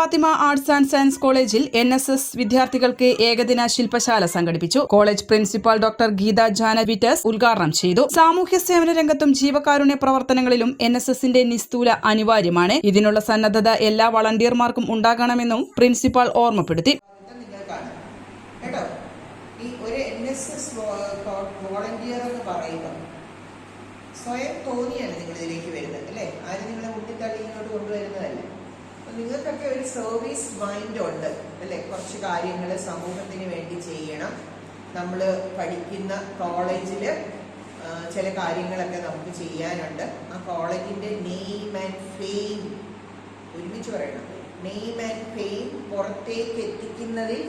Fathima arts and science കോളേജിൽ N S S വിദ്യാർത്ഥികൾക്ക് ഏകദിന ശില്പശാല സംഘടിപ്പിച്ചു. കോളേജ് പ്രിൻസിപ്പാൾ ഡോക്ടർ ഗീത ജാന വിറ്റസ് ഉദ്ഘാടനം ചെയ്തു. സാമൂഹ്യ സേവന രംഗത്തും ജീവകാരുണ്യ പ്രവർത്തനങ്ങളിലും എൻ എസ് എസിന്റെ നിസ്തൂല അനിവാര്യമാണ്. ഇതിനുള്ള സന്നദ്ധത എല്ലാ വളണ്ടിയർമാർക്കും ഉണ്ടാകണമെന്നും പ്രിൻസിപ്പാൾ ഓർമ്മപ്പെടുത്തി. സ്വയം തോന്നിയാണ് നിങ്ങൾ ഇതിലേക്ക് വരുന്നത് അല്ലേ? ആരും നിങ്ങളെ മുട്ടിത്തള്ളി ഇങ്ങോട്ട് നിങ്ങൾക്കൊക്കെ ഒരു സർവീസ് മൈൻഡ് ഉണ്ട് അല്ലെ? കുറച്ച് കാര്യങ്ങൾ സമൂഹത്തിന് വേണ്ടി ചെയ്യണം. നമ്മൾ പഠിക്കുന്ന കോളേജിൽ ചില കാര്യങ്ങളൊക്കെ നമുക്ക് ചെയ്യാനുണ്ട്. ആ കോളേജിന്റെ നെയിം ആൻഡ് ഫെയിം ഒരുമിച്ച് പറയണം. നെയിം ആൻഡ് ഫെയിം പുറത്തേക്ക് എത്തിക്കുന്നതിൽ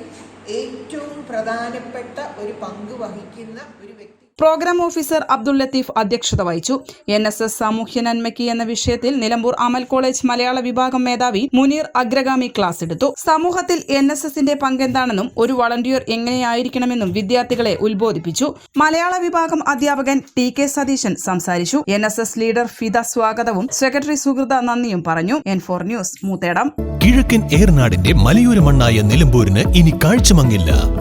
ഏറ്റവും പ്രധാനപ്പെട്ട ഒരു പങ്ക് വഹിക്കുന്ന ഒരു വ്യക്തി പ്രോഗ്രാം ഓഫീസർ അബ്ദുൾ ലത്തീഫ് അധ്യക്ഷത വഹിച്ചു. എൻ എസ് എസ് സാമൂഹ്യ നന്മയ്ക്ക് എന്ന വിഷയത്തിൽ നിലമ്പൂർ അമൽ കോളേജ് മലയാള വിഭാഗം മേധാവി മുനീർ അഗ്രഗാമി ക്ലാസ് എടുത്തു. സമൂഹത്തിൽ എൻ എസ് എസിന്റെ പങ്കെന്താണെന്നും ഒരു വളണ്ടിയർ എങ്ങനെയായിരിക്കണമെന്നും വിദ്യാർത്ഥികളെ ഉത്ബോധിപ്പിച്ചു. മലയാള വിഭാഗം അധ്യാപകൻ ടി കെ സതീശൻ സംസാരിച്ചു. N S S leader Fida സ്വാഗതവും സെക്രട്ടറി സുഹൃത നന്ദിയും പറഞ്ഞു. N four news Moothedam. കിഴക്കൻ ഏർനാടിന്റെ മലയോര മണ്ണായ നിലമ്പൂരിന് ഇനി കാഴ്ചമങ്ങില്ല.